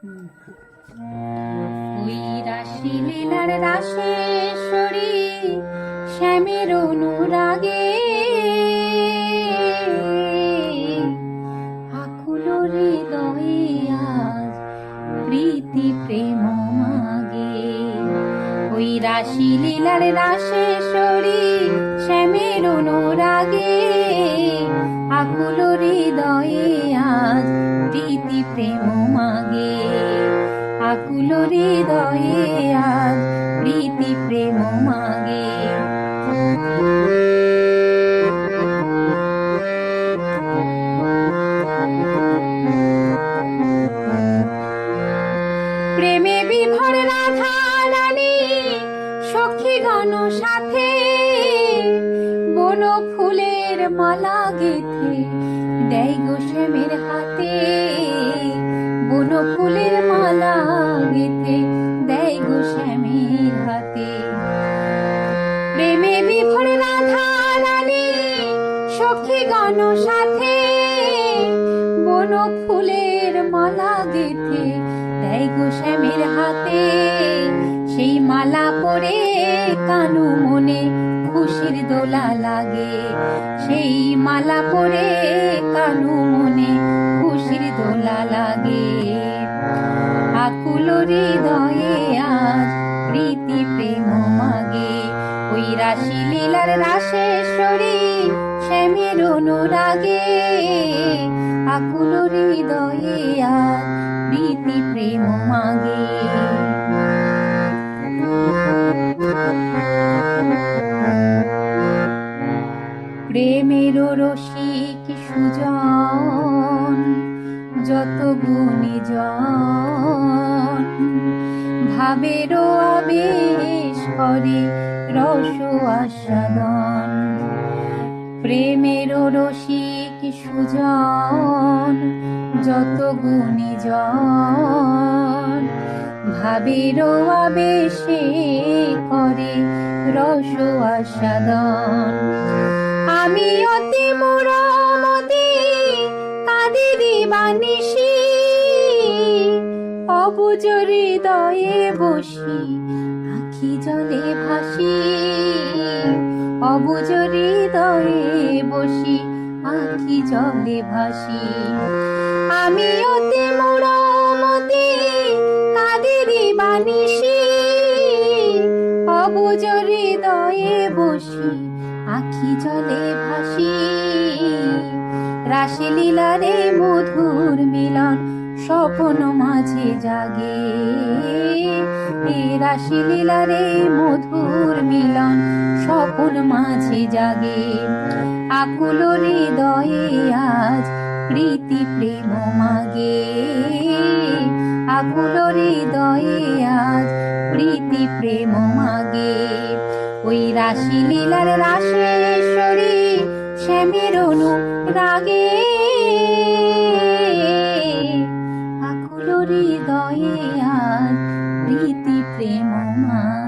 ওই রাশি লীলার রাশেশ্বরী শ্যামের অনুরাগে। আকুল হৃদয়ে আজ প্রীতি প্রেম মাগে। ওই রাশি লীলার রাশেশ্বরী শ্যামের অনুরাগে। আকুল হৃদয়ে আজ প্রীতি প্রেম আকুল হৃদয়ে আজ প্রীতি প্রেম মাগে। প্রেমে বিভোর রাধা রানী, সখী গণ সাথে, বন ফুলের মালা গেথে দেয় গো শ্যামের হাতে। বন ফুলের মালা গেথে দেয় গো শ্যামের হাতে। প্রেমে বিভোর রাধা রানী, সখী গণ সাথে বন ফুলের মালা গেথে দেয় গো শ্যামের হাতে। সেই মালা পরে কানু মনে খুশির দোলা লাগে। সেই মালা পরে কানু মনে দোলা লাগে। আকুল হৃদয়ে আজ প্রীতি প্রেম মাগে। ওই রাশি লীলার রাশেশ্বরী শ্যামের অনুরাগে। আকুল হৃদয়ে আজ প্রীতি প্রেম মাগে। প্রেমের রসিক সুজন যত গুণীজন ভাবেরও আবেশ করে রস আস্বাদন। প্রেমের রসিক সুজন যত গুণীজন ভাবেরও আবেশে করে রস আস্বাদন। আমি অতি মুরমতি বানিসি অবুজ হৃদয়ে বসি, আখি জলে ভাসি, অবুজ হৃদয়ে বসি, আখি জলে ভাসি। আমি অতি মুরমতি কাদেরি বানিসি, অবুজ হৃদয়ে বসি, আখি জলে ভাসি। রাসলীলারে মধুর মিলন স্বপ্ন মাঝে জাগে। এ রাসলীলারে মধুর মিলন স্বপ্ন মাঝে জাগে। আকুল হৃদয়ে আজ প্রীতি প্রেম মাগে। আকুল হৃদয়ে আজ প্রীতি প্রেম মাগে। ওই রাশি লীলার রাশেশ্বরী শ্যামের অনু রাগে। আকুল হৃদয়ে আর প্রীতি প্রেম মা